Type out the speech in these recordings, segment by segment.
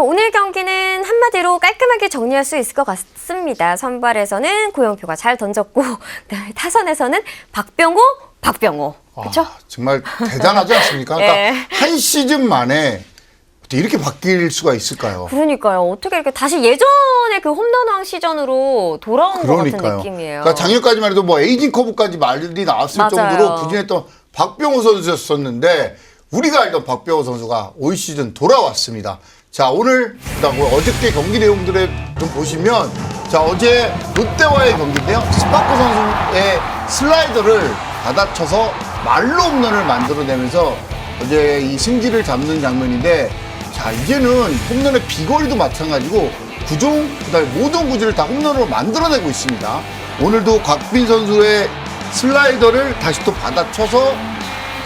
오늘 경기는 한마디로 깔끔하게 정리할 수 있을 것 같습니다. 선발에서는 고영표가 잘 던졌고 그다음에 타선에서는 박병호, 박병호. 그렇죠? 아, 정말 대단하지 않습니까? 그러니까 예. 한 시즌 만에 어떻게 이렇게 바뀔 수가 있을까요? 그러니까요. 어떻게 이렇게 다시 예전의 그 홈런왕 시전으로 돌아온 것 같은 그러니까요. 느낌이에요. 그러니까 작년까지만 해도 뭐 에이징 커브까지 말이 나왔을 맞아요. 정도로 부진했던 박병호 선수였었는데 우리가 알던 박병호 선수가 올 시즌 돌아왔습니다. 자 오늘 그다음 뭐 어저께 경기 내용들을 좀 보시면 자 어제 롯데와의 경기인데요. 스파크 선수의 슬라이더를 받아쳐서 말로 홈런을 만들어내면서 어제 이 승기를 잡는 장면인데 자 이제는 홈런의 비거리도 마찬가지고 구종 그다음에 모든 구질을 다 홈런으로 만들어내고 있습니다. 오늘도 곽빈 선수의 슬라이더를 다시 또 받아쳐서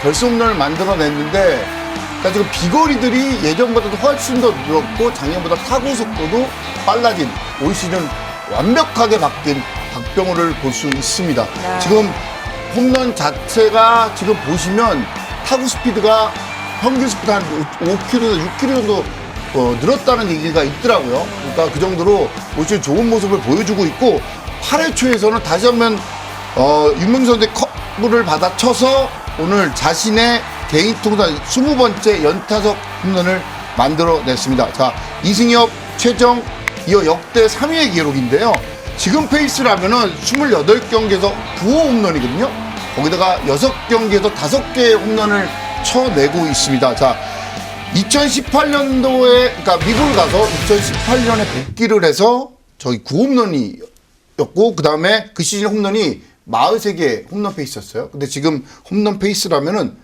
결승 홈런을 만들어냈는데 그러니까 지금 비거리들이 예전보다도 훨씬 더 늘었고 작년보다 타구 속도도 빨라진 올 시즌 완벽하게 바뀐 박병호를 볼 수 있습니다. 네. 지금 홈런 자체가 지금 보시면 타구 스피드가 평균 스피드 한 5km에서 6km 정도 어, 늘었다는 얘기가 있더라고요. 그러니까 그 정도로 올 시즌 좋은 모습을 보여주고 있고 8회 초에서는 다시 한번 어, 윤명선의 컵을 받아 쳐서 오늘 자신의 개인 통산 20번째 연타석 홈런을 만들어냈습니다. 자, 이승엽, 최정, 이어 역대 3위의 기록인데요. 지금 페이스라면은 28경기에서 9호 홈런이거든요. 거기다가 6경기에서 5개의 홈런을 쳐내고 있습니다. 자, 2018년도에, 그러니까 미국을 가서 2018년에 복귀를 해서 저희 9홈런이었고, 그 다음에 그 시즌 홈런이 43개 홈런 페이스였어요. 근데 지금 홈런 페이스라면은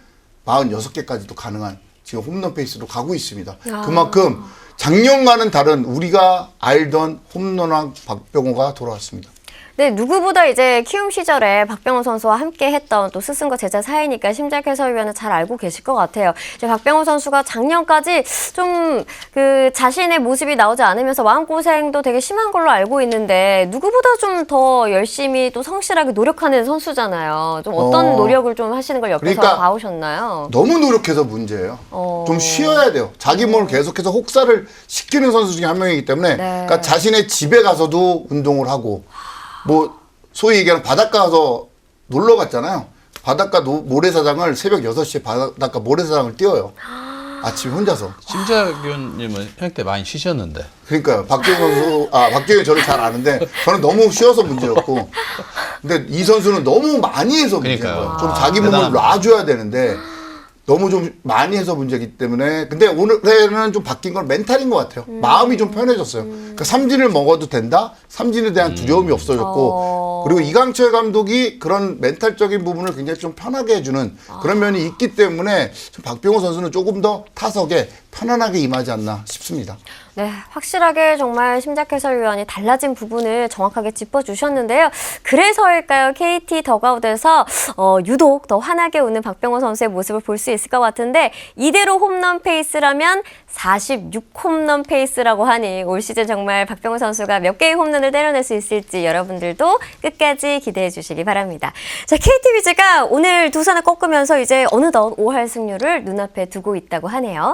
46개까지도 가능한 지금 홈런 페이스로 가고 있습니다. 그만큼 작년과는 다른 우리가 알던 홈런왕 박병호가 돌아왔습니다. 네, 누구보다 이제 키움 시절에 박병호 선수와 함께 했던 또 스승과 제자 사이니까 심작 해설위원은 잘 알고 계실 것 같아요. 이제 박병호 선수가 작년까지 좀 그 자신의 모습이 나오지 않으면서 마음고생도 되게 심한 걸로 알고 있는데 누구보다 좀 더 열심히 또 성실하게 노력하는 선수잖아요. 좀 어떤 어. 노력을 좀 하시는 걸 옆에서 그러니까 봐오셨나요? 너무 노력해서 문제예요. 어. 좀 쉬어야 돼요. 자기 몸을 계속해서 혹사를 시키는 선수 중에 한 명이기 때문에 네. 그러니까 자신의 집에 가서도 운동을 하고 뭐 소위 얘기하는 바닷가 가서 놀러 갔잖아요. 바닷가 노- 모래사장을 새벽 6시에 바닷가 모래사장을 뛰어요. 아침에 혼자서. 위원님은 형때 많이 쉬셨는데 그러니까요. 박지훈 선수, 아, 박지훈이 저를 잘 아는데, 저는 너무 쉬어서 문제였고, 근데 이 선수는 너무 많이 해서 문제인 그러니까요. 좀 아, 자기 몸을 대단합니다. 놔줘야 되는데, 너무 좀 많이 해서 문제이기 때문에, 근데 오늘에는 좀 바뀐 건 멘탈인 것 같아요. 마음이 좀 편해졌어요. 그러니까 삼진을 먹어도 된다? 삼진에 대한 두려움이 없어졌고, 어. 그리고 이강철 감독이 그런 멘탈적인 부분을 굉장히 좀 편하게 해주는 그런 면이 있기 때문에 좀 박병호 선수는 조금 더 타석에 편안하게 임하지 않나 싶습니다. 네, 확실하게 정말 심작 해설위원이 달라진 부분을 정확하게 짚어주셨는데요. 그래서일까요? KT 더가웃에서 어, 유독 더 환하게 웃는 박병호 선수의 모습을 볼 수 있을 것 같은데 이대로 홈런 페이스라면 46홈런 페이스라고 하니 올 시즌 정말 박병호 선수가 몇 개의 홈런을 때려낼 수 있을지 여러분들도 끝까지 기대해 주시기 바랍니다. 자, KT 위즈가 오늘 두산을 꺾으면서 이제 어느덧 5할 승률을 눈앞에 두고 있다고 하네요.